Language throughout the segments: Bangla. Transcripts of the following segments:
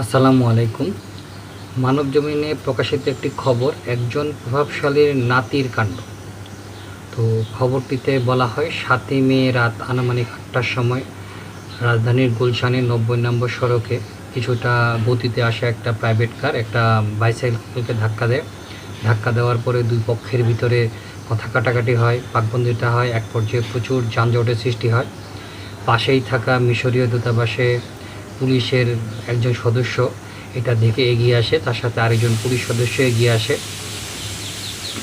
আসসালামু আলাইকুম। মানব জমিনে প্রকাশিত একটি খবর, একজন প্রভাবশালীর নাতির কাণ্ড। তো খবরটিতে বলা হয়, সাতই মে রাত আনুমানিক আটটার সময় রাজধানীর গুলশানের নব্বই নম্বর সড়কে কিছুটা গতিতে আসা একটা প্রাইভেট কার একটা বাইসাইকেলকে ধাক্কা দেয়। ধাক্কা দেওয়ার পরে দুই পক্ষের ভিতরে কথা কাটাকাটি হয় পাকবন্দিটা হয়, এক পর্যায়ে প্রচুর যানজটের সৃষ্টি হয়। পাশেই থাকা মিশরীয় দূতাবাসে পুলিশের একজন সদস্য এটা দেখে এগিয়ে আসে, তার সাথে আরেকজন পুলিশ সদস্য এগিয়ে আসে।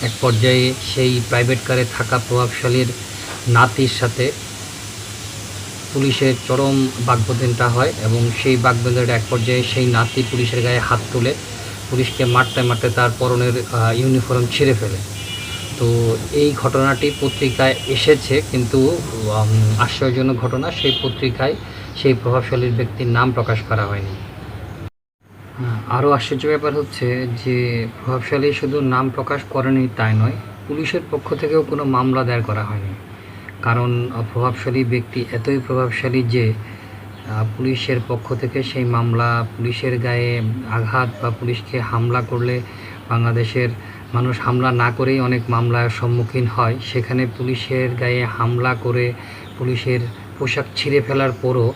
এক পর্যায়ে সেই প্রাইভেট কারে থাকা প্রভাবশালীর নাতির সাথে পুলিশের চরম বাগবদনটা হয় এবং সেই বাগবদনটা এক পর্যায়ে সেই নাতি পুলিশের গায়ে হাত তুলে পুলিশকে মারতে মারতে তার পরনের ইউনিফর্ম ছিঁড়ে ফেলে। তো এই ঘটনাটি পত্রিকায় এসেছে, কিন্তু আশ্চর্যজনক ঘটনা, সেই পত্রিকায় সেই প্রভাবশালীর ব্যক্তির নাম প্রকাশ করা হয়নি। আরও আশ্চর্য ব্যাপার হচ্ছে যে প্রভাবশালী শুধু নাম প্রকাশ করেনি তাই নয়, পুলিশের পক্ষ থেকেও কোনো মামলা দায়ের করা হয়নি। কারণ, প্রভাবশালী ব্যক্তি এতই প্রভাবশালী যে পুলিশের পক্ষ থেকে সেই মামলা পুলিশের গায়ে আঘাত বা পুলিশকে হামলা করলে বাংলাদেশের মানুষ হামলা না করেই অনেক মামলার সম্মুখীন হয়। সেখানে পুলিশের গায়ে হামলা করে পুলিশের পোশাক ছিঁড়ে ফেলার পরও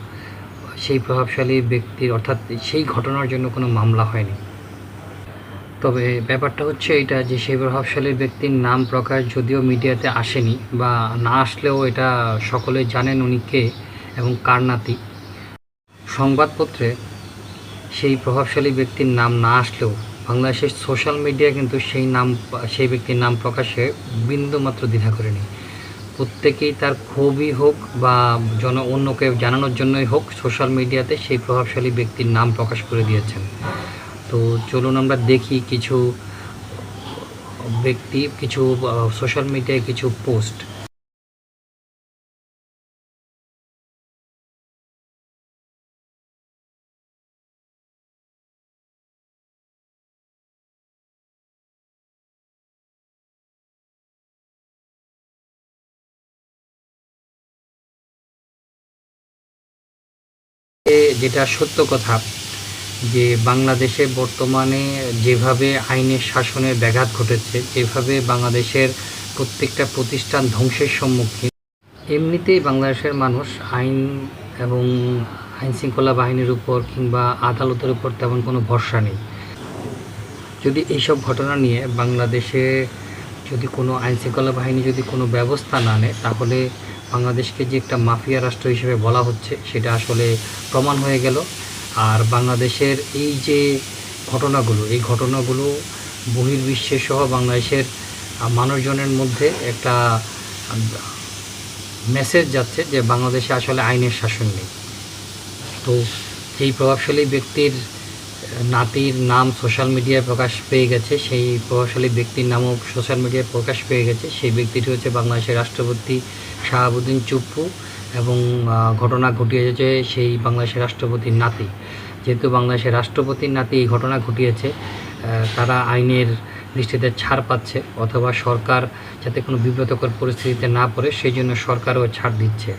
সেই প্রভাবশালী ব্যক্তির অর্থাৎ সেই ঘটনার জন্য কোনো মামলা হয়নি। তবে ব্যাপারটা হচ্ছে এটা যে সেই প্রভাবশালী ব্যক্তির নাম প্রকাশ যদিও মিডিয়াতে আসেনি বা না আসলেও এটা সকলে জানেন উনি কে এবং কার নাতি। সংবাদপত্রে সেই প্রভাবশালী ব্যক্তির নাম না আসলেও বাংলাদেশের সোশ্যাল মিডিয়া কিন্তু সেই নাম, সেই ব্যক্তির নাম প্রকাশে বিন্দুমাত্র দ্বিধা করেনি। প্রত্যেকেই তার ক্ষোভই হোক বা জন, অন্যকে জানানোর জন্যই হোক সোশ্যাল মিডিয়াতে সেই প্রভাবশালী ব্যক্তির নাম প্রকাশ করে দিয়েছেন। তো চলুন আমরা দেখি কিছু ব্যক্তি, কিছু সোশ্যাল মিডিয়ায় কিছু পোস্ট যেটা সত্য কথা, যে বাংলাদেশে বর্তমানে যেভাবে আইনের শাসনের ব্যাঘাত ঘটেছে, যেভাবে বাংলাদেশের প্রত্যেকটা প্রতিষ্ঠান ধ্বংসের সম্মুখীন, এমনিতেই বাংলাদেশের মানুষ আইন এবং আইন শৃঙ্খলা বাহিনীর উপর কিংবা আদালতের উপর তেমন কোনো ভরসা নেই। যদি এইসব ঘটনা নিয়ে বাংলাদেশে যদি কোনো আইন শৃঙ্খলা বাহিনী যদি কোনো ব্যবস্থা না নেয়, তাহলে বাংলাদেশকে যে একটা মাফিয়া রাষ্ট্র হিসেবে বলা হচ্ছে, সেটা আসলে প্রমাণ হয়ে গেল। আর বাংলাদেশের এই যে ঘটনাগুলো, এই ঘটনাগুলো বহির্বিশ্বে সহ বাংলাদেশের মানুষজনের মধ্যে একটা মেসেজ যাচ্ছে যে বাংলাদেশে আসলে আইনের শাসন নেই। তো এই প্রভাবশালী ব্যক্তির নাতির নাম সোশ্যাল মিডিয়ায় প্রকাশ পেয়ে গেছে। সেই প্রভাবশালী ব্যক্তির নামও সোশ্যাল মিডিয়ায় প্রকাশ পেয়ে গেছে। সেই ব্যক্তিটি হচ্ছে বাংলাদেশের রাষ্ট্রপতি শাহাবুদ্দিন চুপ্পু এবং ঘটনা ঘটিয়েছে সেই বাংলাদেশের রাষ্ট্রপতির নাতি। যেহেতু বাংলাদেশের রাষ্ট্রপতির নাতি এই ঘটনা ঘটিয়েছে তারা আইনের দৃষ্টিতে ছাড় পাচ্ছে অথবা সরকার যাতে কোনো বিব্রতকর পরিস্থিতিতে না পড়ে, সেই জন্য সরকারও ছাড় দিচ্ছে।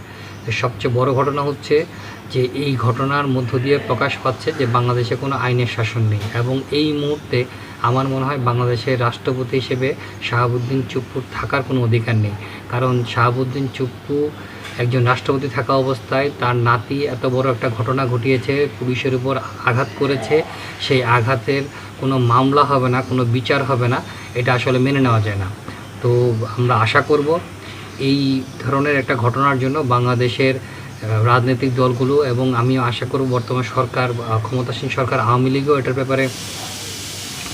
সবচেয়ে বড় ঘটনা হচ্ছে যে এই ঘটনার মধ্য দিয়ে প্রকাশ পাচ্ছে যে বাংলাদেশে কোনো আইনের শাসন নেই। এবং এই মুহূর্তে আমার মনে হয় বাংলাদেশের রাষ্ট্রপতি হিসেবে শাহাবুদ্দিন চুপ্পুর থাকার কোনো অধিকার নেই। কারণ শাহাবুদ্দিন চুপ্পু একজন রাষ্ট্রপতি থাকা অবস্থায় তার নাতি এত বড় একটা ঘটনা ঘটিয়েছে, পুলিশের উপর আঘাত করেছে, সেই আঘাতের কোনো মামলা হবে না, কোনো বিচার হবে না, এটা আসলে মেনে নেওয়া যায় না। তো আমরা আশা করব এই ধরনের একটা ঘটনার জন্য বাংলাদেশের রাজনৈতিক দলগুলো এবং আমিও আশা করব বর্তমান সরকার ক্ষমতাসীন সরকার, আওয়ামী লীগও এটার ব্যাপারে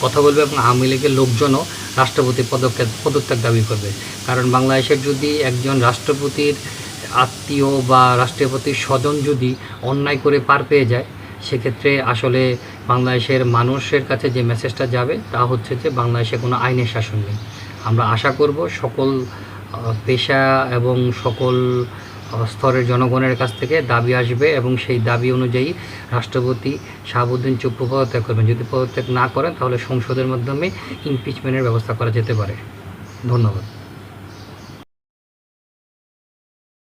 কথা বলবে এবং আওয়ামী লীগের লোকজনও রাষ্ট্রপতি পদক্ষেপ পদত্যাগ দাবি করবে। কারণ বাংলাদেশের যদি একজন রাষ্ট্রপতির আত্মীয় বা রাষ্ট্রপতির স্বজন যদি অন্যায় করে পার পেয়ে যায়, সেক্ষেত্রে আসলে বাংলাদেশের মানুষের কাছে যে মেসেজটা যাবে, তা হচ্ছে যে বাংলাদেশে কোনো আইনের শাসন নেই। আমরা আশা করব সকল পেশা এবং সকল স্তরের জনগণের কাছ থেকে দাবি আসবে এবং সেই দাবি অনুযায়ী রাষ্ট্রপতি শাহাবুদ্দিন চুপ্পু পদত্যাগ করবেন। যদি পদত্যাগ না করেন, তাহলে সংসদের মাধ্যমে ইমপিচমেন্টের ব্যবস্থা করা যেতে পারে। ধন্যবাদ।